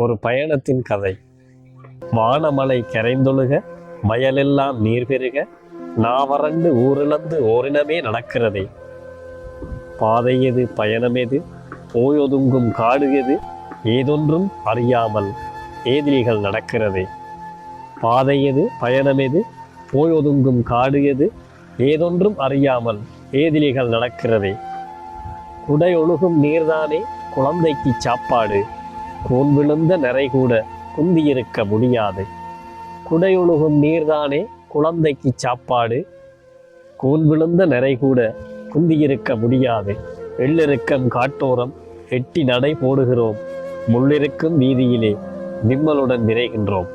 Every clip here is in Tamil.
ஒரு பயணத்தின் கதை. வானமலை கரைந்தொழுக வயலெல்லாம் நீர் பெருக நாவறண்டு ஊரிழந்து ஓரினமே நடக்கிறதே. பாதை எது பயணம் எது ஓயொதுங்கும் காடு எது ஏதொன்றும் அறியாமல் ஏதிரிகள் நடக்கிறதே. பாதை எது பயணம் எது போயொதுங்கும் காடு எது ஏதொன்றும் அறியாமல் ஏதிலிகள் நடக்கிறதே. குடை ஒழுகும் நீர்தானே குழந்தைக்கு சாப்பாடு. கூன் விழுந்த நிறை கூட குந்தியிருக்க முடியாது. குடையொழுகும் நீர்தானே குழந்தைக்கு சாப்பாடு? கூன் விழுந்த நிறை கூட குந்தியிருக்க முடியாது. எள்ளிருக்கம் காட்டோரம் எட்டி நடை போடுகிறோம். முள்ளிருக்கும் வீதியிலே விம்மலுடன் விரைகின்றோம்.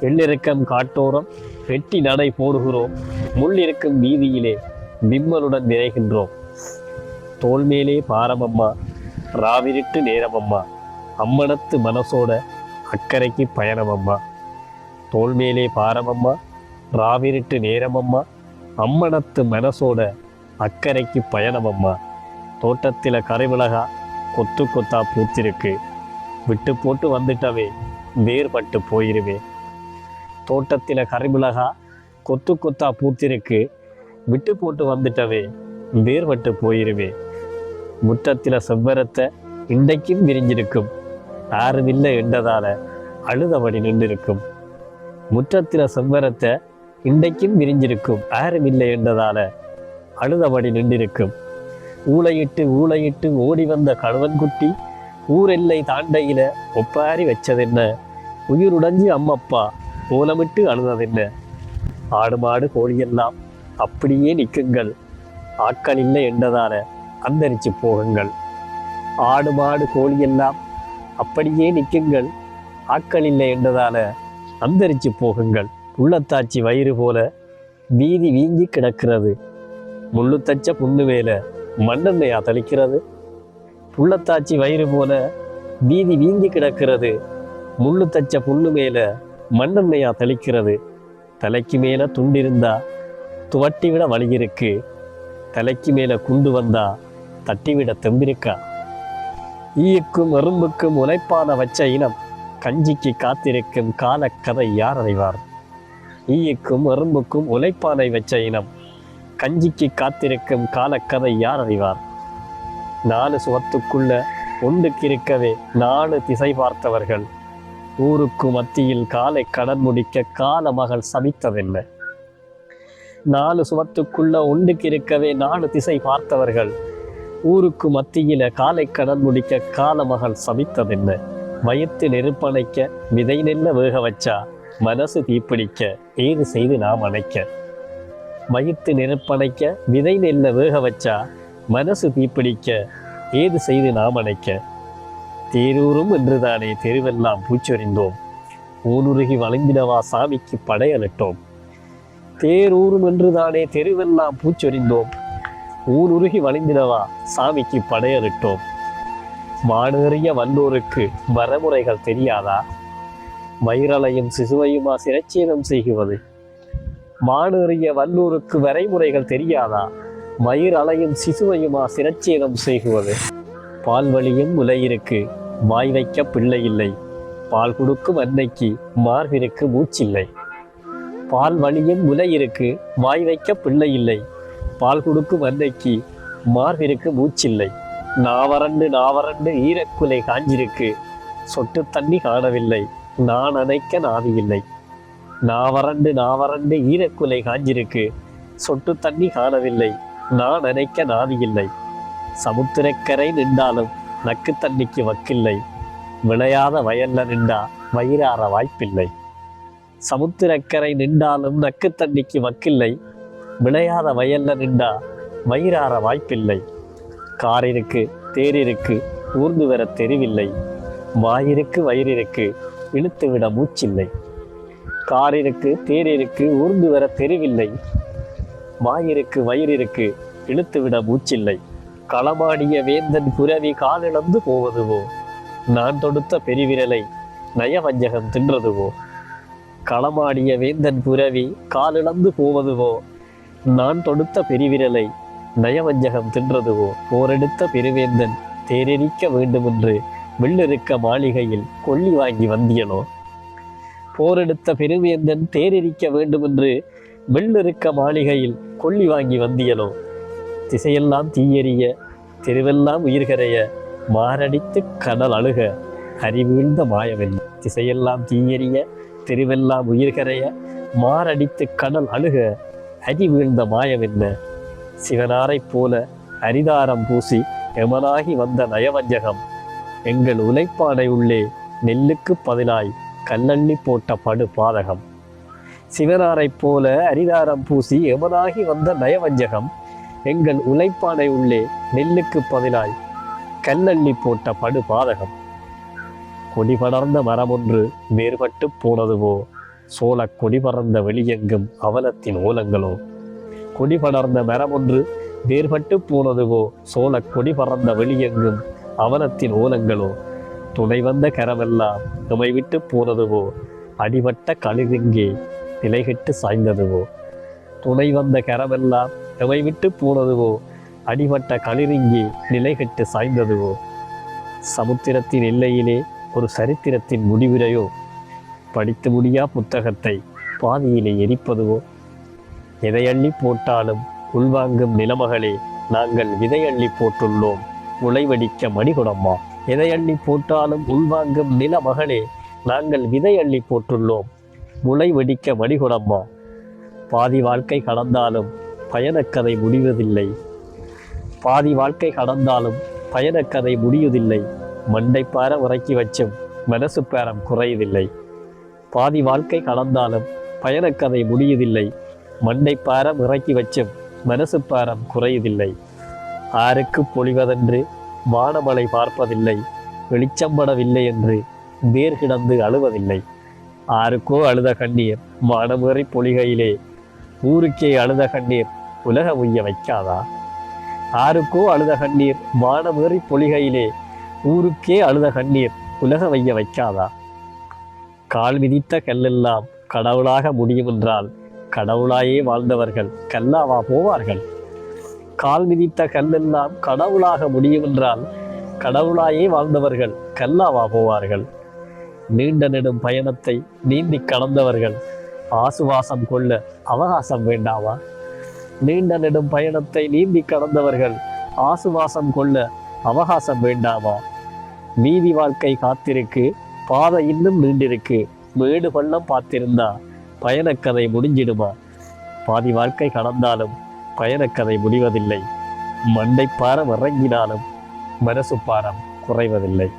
எள்ளிருக்கம் காட்டோரம் எட்டி நடை போடுகிறோம். முள்ளிருக்கும் வீதியிலே விம்மலுடன் விரைகின்றோம். தோல் மேலே பாரமம்மா ராவிரிட்டு நேரமம்மா. அம்மனத்து மனசோட அக்கறைக்கு பயணமம்மா. தோல் மேலே பாரமம்மா ராவிரிட்டு நேரமம்மா அம்மனத்து மனசோட அக்கறைக்கு பயணமம்மா. தோட்டத்தில் கரைமிளகா கொத்து கொத்தா பூத்திருக்கு. விட்டு போட்டு வந்துட்டவே வேர்பட்டு போயிருவே. தோட்டத்தில் கரைமிளகா கொத்து கொத்தா பூத்திருக்கு. விட்டு போட்டு வந்துட்டவே வேர்பட்டு போயிருவே. முற்றத்தில் செவ்வரத்தை இன்றைக்கும் விரிஞ்சிருக்கும். யாருமில்லை என்றதால அழுதபடி நின்றிருக்கும். முற்றத்தில் செவ்வரத்தை இன்றைக்கும் விரிஞ்சிருக்கும். யாருமில்லை என்றதால அழுதபடி நின்றிருக்கும். ஊளையிட்டு ஊளையிட்டு ஓடி வந்த கணவன்குட்டி ஊரெல்லை தாண்டையில ஒப்பாரி வச்சதென்ன? உயிருடைஞ்சு அம்மப்பா ஓலமிட்டு அழுததென்ன? ஆடு மாடு கோழியெல்லாம் அப்படியே நிற்குங்கள். ஆட்கள் இல்லை என்றதால அந்தரிச்சு போகுங்கள். ஆடு மாடு கோழியெல்லாம் அப்படியே நிற்குங்கள். ஆட்கள் இல்லை என்றதால அந்தரிச்சு போகுங்கள். உள்ளத்தாச்சி வயிறு போல வீதி வீங்கி கிடக்கிறது. முள்ளு தச்ச புண்ணு மேல மண்ணெண்ணையா தளிக்கிறது. புள்ளத்தாச்சி வயிறு போல வீதி வீங்கி கிடக்கிறது. முள்ளு தச்ச புண்ணு மேல மண்ணெண்ணையா தளிக்கிறது. தலைக்கு மேல துண்டிருந்தா துவட்டி விட வழி இருக்கு. தலைக்கு மேல குண்டு வந்தா தட்டிவிட தெம்பிருக்கா? ஈயக்கும் எறும்புக்கும் உழைப்பான வச்ச இனம் கஞ்சிக்கு காத்திருக்கும் காலக்கதை யார் அறிவார்? ஈயக்கும் எறும்புக்கும் உழைப்பானை வச்ச இனம் கஞ்சிக்கு காத்திருக்கும் காலக்கதை யார் அறிவார்? நாலு சுவத்துக்குள்ள ஒன்றுக்கு இருக்கவே நாலு திசை பார்த்தவர்கள். ஊருக்கு மத்தியில் காலை கடன் முடிக்க கால மகள் சபித்ததென்ன? நாலு சுவத்துக்குள்ள ஒன்றுக்கு இருக்கவே நாலு திசை பார்த்தவர்கள். ஊருக்கு மத்தியில காலை கடன் முடிக்க காலமகள் சபித்ததென்ன வயிற்று நெருப்பணைக்க விதை நெல்ல வேக வச்சா மனசு தீப்பிடிக்க ஏது செய்து நாம் அணைக்க? வயிற்று நெருப்பணைக்க விதை நெல்ல வேக வச்சா மனசு தீப்பிடிக்க ஏது செய்து நாம் அணைக்க? தேரூரும் என்றுதானே தெருவெல்லாம் பூச்சொறிந்தோம் ஊனுருகி வளைந்திடவா சாமிக்கு படையலிட்டோம். தேரூரும் என்றுதானே தெருவெல்லாம் பூச்சொறிந்தோம் ஊனுருகி வளைந்திடவா சாமிக்கு படையலிட்டோம். மானேறிய வல்லோருக்கு வரமுறைகள் தெரியாதா? வயிறலையும் சிசுவையுமா சிரச்சேதம் செய்குவது? மானேறிய வல்லூருக்கு வரைமுறைகள் தெரியாதா? மயிரலையும் சிசுவையுமா சிரச்சேதம் செய்குவது? பால் வழியும் உலையிருக்கு வாய் வைக்க பிள்ளை இல்லை பால் கொடுக்கும் அன்னைக்கு மார்பிற்கு மூச்சில்லை. பால் வழியும் உலையிருக்கு வாய் வைக்க பிள்ளை இல்லை பால் கொடுக்கும் அன்னைக்கு மார்பிற்கு மூச்சில்லை. நாவரண்டு நாவரண்டு ஈரக்குலை காஞ்சிருக்கு. சொட்டு தண்ணி காணவில்லை. நான் அணைக்க நாதியில்லை நாவரண்டு நாவரண்டு ஈரக்குலை காஞ்சிருக்கு. சொட்டு தண்ணி காணவில்லை. நான் அணைக்க நாவியில்லை சமுத்திரக்கரை நின்றாலும் நக்கு தண்ணிக்கு வக்கில்லை. விளையாத வயல்ல நின்றா வயிறார வாய்ப்பில்லை. சமுத்திரக்கரை நின்றாலும் நக்கு தண்ணிக்கு வக்கில்லை. விளையாத வயல்ல நின்றா வயிறார வாய்ப்பில்லை. காரிருக்கு தேரிருக்கு ஊர்ந்து வர தெரிவில்லை. வாயிருக்கு வயிறிருக்கு இழுத்து விட மூச்சில்லை. காரிருக்கு தேரிருக்கு ஊர்ந்து வர தெரிவில்லை. வாயிருக்கு வயிறிருக்கு இழுத்து விட மூச்சில்லை. களமாடிய வேந்தன் புரவி காலிழந்து போவதுவோ? நான் தொடுத்த பெருவிரலை நயவஞ்சகம் தின்றதுவோ? களமாடிய வேந்தன் புரவி காலிழந்து போவதுவோ? நான் தொடுத்த பெருவிரலை நயவஞ்சகம் தின்றதுவோ போரெடுத்த பெருவேந்தன் தேரெரிக்க வேண்டுமென்று வெள்ளெருக்க மாளிகையில் கொள்ளி வாங்கி வந்தியனோ. போரெடுத்த பெருவேந்தன் தேரெரிக்க வேண்டுமென்று வெள்ளெருக்க மாளிகையில் கொள்ளி வாங்கி வந்தியனோ. திசையெல்லாம் தீயெறிய தெருவெல்லாம் உயிர்கரைய மாரடித்து கடல் அழுக அறிவீழ்ந்த மாயவெல்லி திசையெல்லாம் தீயெறிய தெருவெல்லாம் உயிர்கரைய மாரடித்து கடல் அழுக அடி வீழ்ந்த மாயமென்ன சிவனாரைப் போல அரிதாரம் பூசி எமனாகி வந்த நயவஞ்சகம். எங்கள் உழைப்பாடை உள்ளே நெல்லுக்கு பதிலாய் கல்லள்ளி போட்ட படு பாதகம். சிவனாரைப் போல அரிதாரம் பூசி எமனாகி வந்த நயவஞ்சகம். எங்கள் உழைப்பாடை உள்ளே நெல்லுக்கு பதிலாய் கல்லள்ளி போட்ட படு பாதகம். கொடி படர்ந்த மரமொன்று வேறுபட்டு போனதுவோ? சோழக் கொடி பறந்த வெளியெங்கும் அவலத்தின் ஓலங்களோ? கொடி படர்ந்த மரமொன்று வேறுபட்டு போனதுவோ சோழக் கொடி பறந்த வெளியெங்கும் அவலத்தின் ஓலங்களோ? துணை வந்த கரமெல்லாம் நம்மை விட்டு போனதுவோ அடிபட்ட கழுகிங்கே நிலைகிட்டு சாய்ந்ததுவோ துணை வந்த கரமெல்லாம் நம்மை விட்டு போனதுவோ அடிபட்ட களிரிங்கி நிலைகெட்டு சாய்ந்ததுவோ சமுத்திரத்தின் எல்லையிலே ஒரு சரித்திரத்தின் முடிவுரையோ? படித்து முடியா புத்தகத்தை பாதியிலே எரிப்பதுவோ? எதையள்ளி போட்டாலும் உள்வாங்கும் நிலமகளே நாங்கள் விதையள்ளி போட்டுள்ளோம். உழைவடிக்க மணிகுடம்மா. எதையள்ளி போட்டாலும் உள்வாங்கும் நிலமகளே நாங்கள் விதையள்ளி போட்டுள்ளோம். முளைவடிக்க மணிகுடம்மா. பாதி வாழ்க்கை கடந்தாலும் பயணக்கதை முடிவதில்லை. பாதி வாழ்க்கை கடந்தாலும் பயணக்கதை முடிவதில்லை. மண்டைப்பார உறக்கி வச்சும் மனசு பேரம் குறையதில்லை பாதி வாழ்க்கை கலந்தாலும் பயணக்கதை முடியதில்லை. மண்டைப்பாரம் இறக்கி வச்சும் மனசு பாரம் குறையதில்லை. ஆருக்கு பொழிவதென்று வானமலை பார்ப்பதில்லை. வெளிச்சம்படவில்லை என்று வேர் கிடந்து அழுவதில்லை. ஆருக்கோ அழுத கண்ணீர் வானமேறி பொழிகையிலே. ஊருக்கே அழுத கண்ணீர் உலக உய்ய வைக்காதா? ஆருக்கோ அழுத கண்ணீர் வானமேறி பொழிகையிலே. ஊருக்கே அழுத கண்ணீர் உலக வைய வைக்காதா? கால் மிதித்த கல்லெல்லாம் கடவுளாக முடியுமென்றால் கடவுளாயே வாழ்ந்தவர்கள் கல்லாவா போவார்கள்? கால் மிதித்த கல்லெல்லாம் கடவுளாக முடியுமென்றால் கடவுளாயே வாழ்ந்தவர்கள் கல்லாவா போவார்கள்? நீண்ட நெடும் பயணத்தை நீந்தி கடந்தவர்கள் ஆசுவாசம் கொள்ள அவகாசம் வேண்டாமா? நீண்ட நெடும் பயணத்தை நீந்தி கடந்தவர்கள் ஆசுவாசம் கொள்ள அவகாசம் வேண்டாமா? மீதி வாழ்க்கை காத்திருக்கு பாதை இன்னும் நீண்டிருக்கு. மேடு பள்ளம் பார்த்திருந்தா பயணக்கதை முடிஞ்சிடுமா? பாதி வாழ்க்கை கடந்தாலும் பயணக்கதை முடிவதில்லை. மண்டைப்பாரம் இறங்கினாலும் மனசு பாரம் குறைவதில்லை.